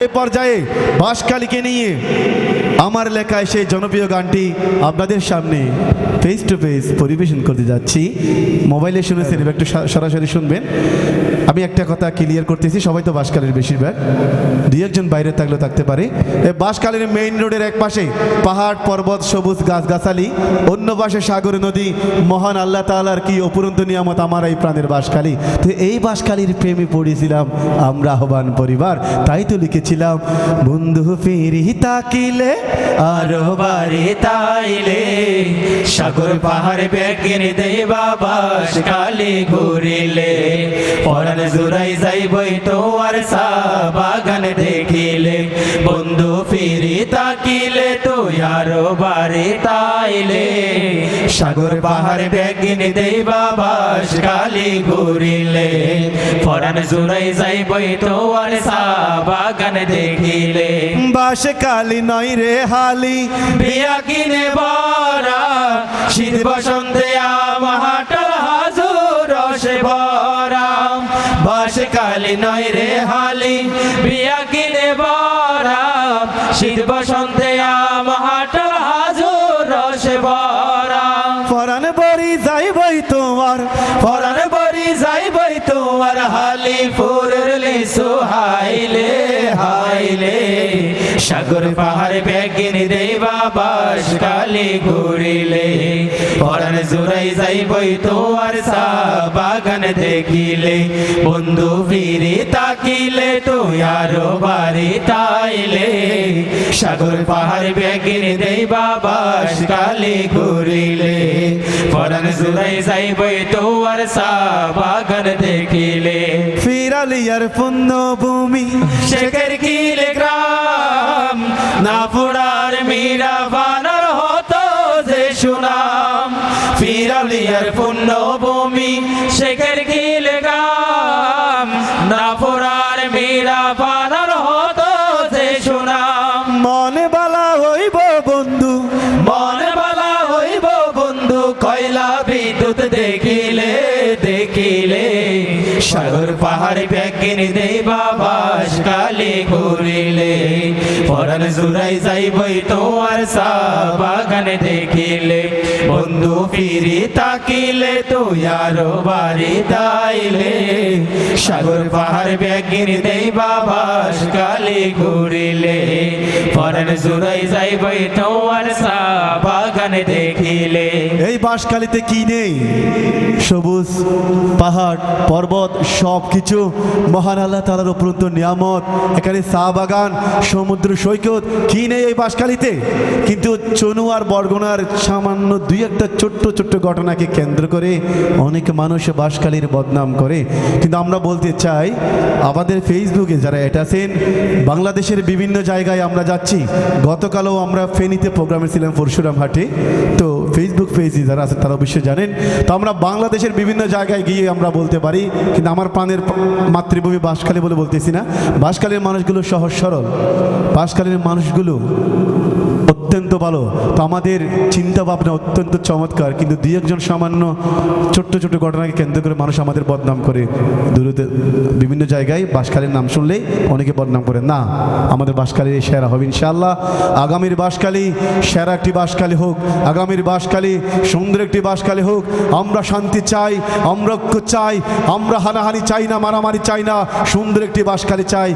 এ পর্যায়ে বাঁশখালীকে নিয়ে আমার লেখায় সেই জনপ্রিয় গানটি আপনাদের সামনে ফেস টু ফেস পরিবেশন করতে যাচ্ছি। মোবাইলে শুনেছেন একটু সরাসরি শুনবেন। আমি একটা কথা ক্লিয়ার করতেছি, সবাই তো বাঁশখালীর বেশিরভাগ। দুই একজন বাইরে থাকলেও থাকতে পারে। বাঁশখালীর মেইন রোডের এক পাশে পাহাড়, পর্বত, সবুজ গাছগাছালি। অন্য পাশে সাগর, নদী। মহান আল্লাহ তাআলার কি অপুরন্ত নিয়ামত, আমার এই প্রাণের বাসকালী তো এই বাসকালীর প্রেমে পড়েছিলাম আমরা আহ্বান পরিবার। তাই তো লিখেছিলাম, বন্ধু ফিরি তাকিলে আরও তাইলে সাগর পাহাড় বেগিন দেই বাবা কালি ঘুরিলে। পরান জুরাই যাইবই তো আর সা বাগান দেখিলে। বন্ধু ফিরি তাকিলে, তুই আরও বাড়ি তাইলে। সাগর পাহাড় বেগিন দেই বাবা কালি ঘুরিলে। পরান জুরাই যাইবই তো আর সা বাগান দেখিলে। বাস কালি নয় রে হালি বিয়া কিনে বরা শীত বসন্তে আমাহাটল হাজুর রসে ভরা বাস কালি নয় রে হালি বিয়া কিনে বরা শীত বসন্তে আমাহাটল হাজুর রসে ভরা পরাণ বরি যাইবই তোমার পরান বরি যাইবই তোমার হালি ফুরলে সুহাইলে হাইলে। সাগর পাহাড় বেগিন দেই বাবাস কালি ঘুরিলে। পরান জোরাই যাইবই তোমার সা বাগান দেখিলে। বন্ধু ফিরে তাকিলে তো আরও বাড়ি তাইলে। সাগর পাহাড় বেগিন দেই বাবাস কালি ঘুরিলে। পরান জোরাই যাইবই তোমার সা বাগান দেখিলে। ফিরালিয়ার পুণ্য ভূমি শেখের কিলে গ্রাম না পুরার মীরা বানর হতো যে সুনাম। ফিরালিয়ার পুণ্য ভূমি শেখের কিলে গ্রাম। না পুরার মীরা বানর হতো যে সুনাম। মনে বালা হইব বন্ধু। মন বালা হইব বন্ধু কয়লা বিদ্যুৎ দেখিলে দেখিলে। সাগর পাহাড় ব্যাগিন দেই বাবাস কালি ঘুরিলে। পরান জুরাই যাইবই তোমার সা বাগান দেখিলে। বন্ধু ফিরি তাকিলে তো আরও বাড়ি দাইলে সাগর পাহাড় ব্যাগিন দেই বাবাস কালি ঘুরিলে। পরান জুরাই যাইবই তোমার সা বাগান দেখিলে। এই বাঁশখালীতে কি নেই? সবুজ পাহাড়, পর্বত সব কিছু। মহান আল্লাহ তালার উপরন্ত নিয়ামত। এখানে চা বাগান সমুদ্র সৈকত, কি নেই এই বাঁশখালীতে? কিন্তু চনু আর বরগনার সামান্য দুই একটা ছোট্ট ছোট্ট ঘটনাকে কেন্দ্র করে অনেক মানুষ বাঁশখালীর বদনাম করে। কিন্তু আমরা বলতে চাই, আমাদের ফেসবুকে যারা এটা আছেন, বাংলাদেশের বিভিন্ন জায়গায় আমরা যাচ্ছি। গতকালও আমরা ফেনীতে প্রোগ্রামে ছিলাম পরশুরাম হাটে। তো ফেসবুক পেজে যারা আছে তারা অবশ্যই জানেন। তো আমরা বাংলাদেশের বিভিন্ন জায়গায় গিয়ে আমরা বলতে পারি কিন্তু আমার প্রাণের মাতৃভূমি বাঁশখালী বলে বলতেছি না। বাঁশখালীর মানুষগুলো সহজ সরল। বাঁশখালীর মানুষগুলো অত্যন্ত ভালো। তো আমাদের চিন্তা ভাবনা অত্যন্ত চমৎকার, কিন্তু দুই একজন সামান্য ছোট্ট ছোট্ট ঘটনাকে কেন্দ্র করে মানুষ আমাদের বদনাম করে। দূরতে বিভিন্ন জায়গায় বাঁশখালীর নাম শুনলেই অনেকে বদনাম করে না, আমাদের বাঁশখালী সেরা হবে ইনশাআল্লাহ। আগামীর বাসকালী সেরা একটি বাঁশখালী হোক, আগামীর বাঁশখালী সুন্দর একটি বাঁশখালী হোক। আমরা শান্তি চাই, আমরা ঐক্য চাই, আমরা হানাহানি চাই না, মারামারি চাই না, সুন্দর একটি বাসকালী চাই।